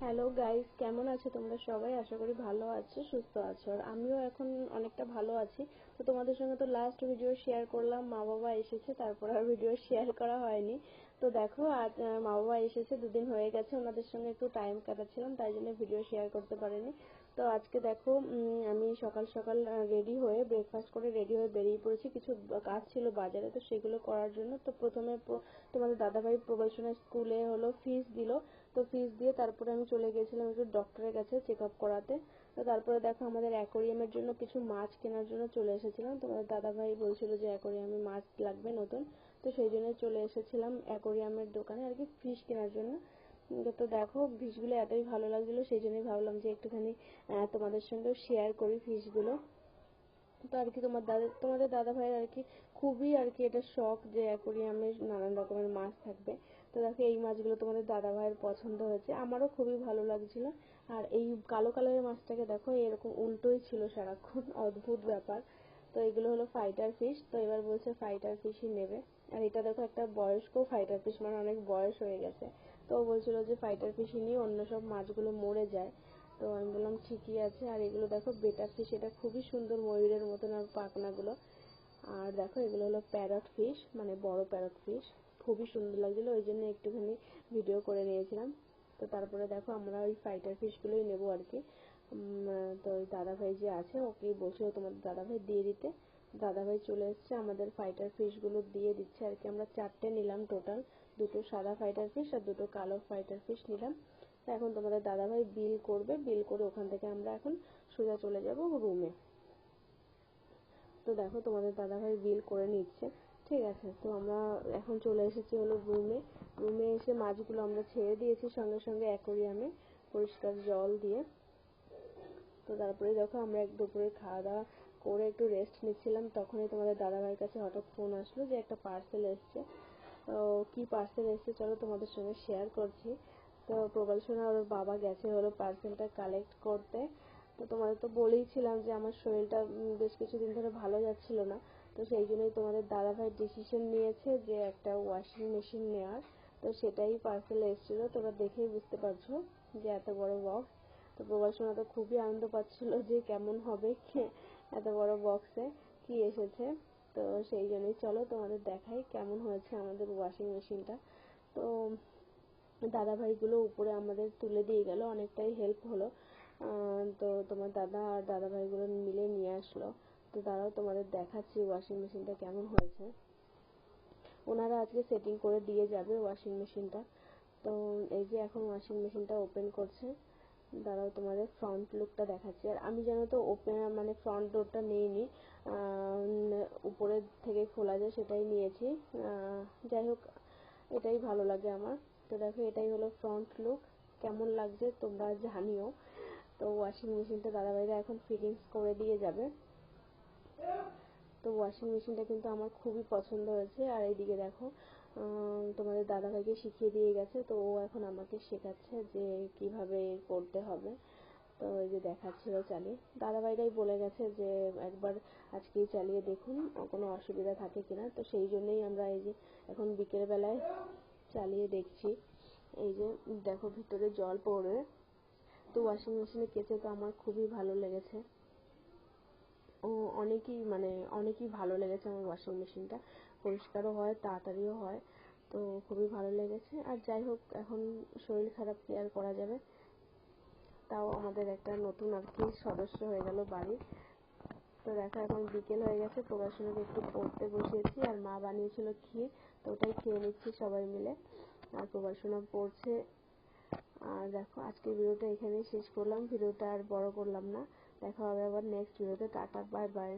Hello guys কেমন আছো? তোমরা সবাই? আশা করি ভালো আছো, সুস্থ আছো। আর আমিও এখন অনেকটা ভালো আছি। তো তোমাদের সঙ্গে তো লাস্ট ভিডিও শেয়ার করলাম মা বাবা এসেছে, তারপর আর ভিডিও শেয়ার করা হয়নি। তো দেখো, আজ মা বাবা এসেছে, দুদিন হয়ে গেছে, ওনাদের সঙ্গে একটু টাইম কাটাচ্ছিলাম, তাই জন্য ভিডিও শেয়ার করতে পারিনি। তো আজকে দেখো আমি সকাল সকাল রেডি হয়ে ব্রেকফাস্ট করে রেডি হয়ে বেরিয়ে পড়েছি। কিছু কাজ ছিল বাজারে, তো সেগুলো করার জন্য। তো প্রথমে তোমাদের দাদাভাই প্রবেশনের স্কুলে হলো ফিস দিল। তো ফিস দিয়ে তারপরে আমি চলে গেছিলাম একটু ডক্টরের কাছে চেক আপ করাতে। তো তারপরে দেখো, আমাদের অ্যাকোরিয়ামের জন্য কিছু মাছ কেনার জন্য চলে এসেছিলাম। তোমাদের দাদাভাই বলছিল যে অ্যাকোরিয়ামে মাছ লাগবে নতুন। তো সেই জন্য চলে এসেছিলাম অ্যাকোরিয়ামের দোকানে আর কি ফিশ কেনার জন্য। তো দেখো ফিশগুলো এতই ভালো লাগছিল, সেই জন্যই ভাবলাম যে একটুখানি তোমাদের সঙ্গেও শেয়ার করি ফিশগুলো। তো আর কি তোমার দাদা, তোমাদের দাদা ভাইয়ের আর কি খুবই আর কি এটা শখ যে অ্যাকোরিয়ামে নানান রকমের মাছ থাকবে। তো দেখো এই মাছগুলো তোমাদের দাদা ভাইয়ের পছন্দ হয়েছে। আমারও খুবই ভালো লাগছিল। আর এই কালো কালারের মাছটাকে দেখো এরকম উল্টোই ছিল সারাক্ষণ, অদ্ভুত ব্যাপার। তো এগুলো হলো ফাইটার ফিশ তো এবার বলছে ফাইটার ফিশই নেবে। আর এটা দেখো একটা বয়স্ক ফাইটার ফিশ মানে অনেক বয়স হয়ে গেছে। তো বলছিল যে ফাইটার ফিশই নিয়ে অন্য সব মাছগুলো মরে যায়। তো আমি বললাম, ঠিকই আছে। আর এগুলো দেখো বেটা ফিশ এটা খুবই সুন্দর ময়ূরের মতন আর পাখনাগুলো। আর দেখো এগুলো হলো প্যারট ফিশ মানে বড় প্যারট ফিশ খুবই সুন্দর লাগছিল, ওই জন্য একটুখানি ভিডিও করে নিয়েছিলাম। তো তারপরে দেখো আমরা ওই ফাইটার ফিশগুলোই নেব আর কি। তো ওই দাদাভাই যে আছে ওকেই বলছিল তোমাদের দাদাভাই দিয়ে দিতে। দাদাভাই চলে এসছে, আমাদের ফাইটার ফিশগুলো দিয়ে দিচ্ছে আর কি। আমরা চারটে নিলাম টোটাল দুটো সাদা ফাইটার ফিশ আর দুটো কালো ফাইটার ফিশ নিলাম। তো এখন তোমাদের দাদাভাই বিল করবে বিল করে ওখান থেকে আমরা এখন সোজা চলে যাব রুমে তো দেখো, তোমাদের দাদাভাই বিল করে নিচ্ছে। ঠিক আছে, তো আমরা এখন চলে এসেছি হলো রুমে রুমে এসে মাছগুলো আমরা ছেড়ে দিয়েছি সঙ্গে সঙ্গে অ্যাকোরিয়ামে পরিষ্কার জল দিয়ে। তো তারপরে দেখো আমরা এক দুপুরে খাওয়া দাওয়া করে একটু রেস্ট নিচ্ছিলাম, তখনই তোমাদের দাদাভাইয়ের কাছে হঠাৎ ফোন আসলো যে একটা পার্সেল এসছে। তো কি পার্সেল এসছে চলো তোমাদের সঙ্গে শেয়ার করছি। তো প্রবাল সোনা ওর বাবা গেছে হলো পার্সেলটা কালেক্ট করতে। তো তোমাদের তো বলেইছিলাম যে আমার শরীরটা বেশ কিছুদিন ধরে ভালো যাচ্ছিল না। তো সেই জন্যই তোমাদের দাদাভাই ডিসিশন নিয়েছে যে একটা ওয়াশিং মেশিন নেওয়ার। তো সেটাই পার্সেল এসেছিল, তোমরা দেখেই বুঝতে পারছ যে এত বড় বক্স তো প্রবাল সোনা তো খুবই আনন্দ পাচ্ছিল যে কেমন হবে এত বড় বক্সে কি এসেছে। তো সেই জন্যই চলো তোমাদের দেখাই কেমন হয়েছে আমাদের ওয়াশিং মেশিনটা তো দাদাভাইগুলো উপরে আমাদের তুলে দিয়ে গেল, অনেকটাই হেল্প হলো। তো তোমার দাদা আর দাদাভাইগুলো মিলে নিয়ে আসলো। তো তারাও তোমাদের দেখাচ্ছি ওয়াশিং মেশিনটা কেমন হয়েছে। ওনারা আজকে সেটিং করে দিয়ে যাবে ওয়াশিং মেশিনটা তো এই যে এখন ওয়াশিং মেশিনটা ওপেন করছে। দাঁড়াও, তোমাদের ফ্রন্ট লুকটা দেখাচ্ছি। আর আমি জানো তো ওপেন মানে ফ্রন্ট ডোরটা নিইনি উপরের থেকে খোলা যায় সেটাই নিয়েছি। যাই হোক, এটাই ভালো লাগে আমার। তো দেখো, এটাই হলো ফ্রন্ট লুক কেমন লাগছে তোমরা জানিও। তো ওয়াশিং মেশিনটা দাদাভাইরা এখন ফিটিংস করে দিয়ে যাবে। তো ওয়াশিং মেশিনটা কিন্তু আমার খুবই পছন্দ হয়েছে। আর এইদিকে দেখো তোমাদের দাদাভাইকে শিখিয়ে দিয়ে গেছে, তো ও এখন আমাকে শেখাচ্ছে যে কীভাবে করতে হবে। তো এই যে দেখাচ্ছিল চালিয়ে। দাদাভাইরাই বলে গেছে যে একবার আজকেই চালিয়ে দেখুন কোনো অসুবিধা থাকে কিনা। তো সেই জন্যই আমরা এই যে এখন বিকেলবেলায় চালিয়ে দেখছি। এই যে দেখো ভিতরে জল পড়ে। তো ওয়াশিং মেশিনে কেচে তো আমার খুবই ভালো লেগেছে। ও অনেকই মানে অনেকই ভালো লেগেছে আমার ওয়াশিং মেশিনটা পরিষ্কারও হয়, তাড়াতাড়িও হয়। তো খুবই ভালো লেগেছে। আর যাই হোক, এখন শরীর খারাপ কি আর করা যাবে? তাও আমাদের একটা নতুন আর কি সদস্য হয়ে গেল বাড়ির তো দেখো, এখন বিকেল হয়ে গেছে। প্রকাশনাকে একটু পড়তে বসিয়েছি আর মা বানিয়েছিল ক্ষীর। তো ওটাই খেয়ে নিচ্ছি সবাই মিলে। আর প্রকাশনা পড়ছে। আর দেখো, আজকের ভিডিওটা এখানেই শেষ করলাম। ভিডিওটা আর বড় করলাম না। দেখা হবে আবার নেক্সট ভিডিওতে। Tata bye bye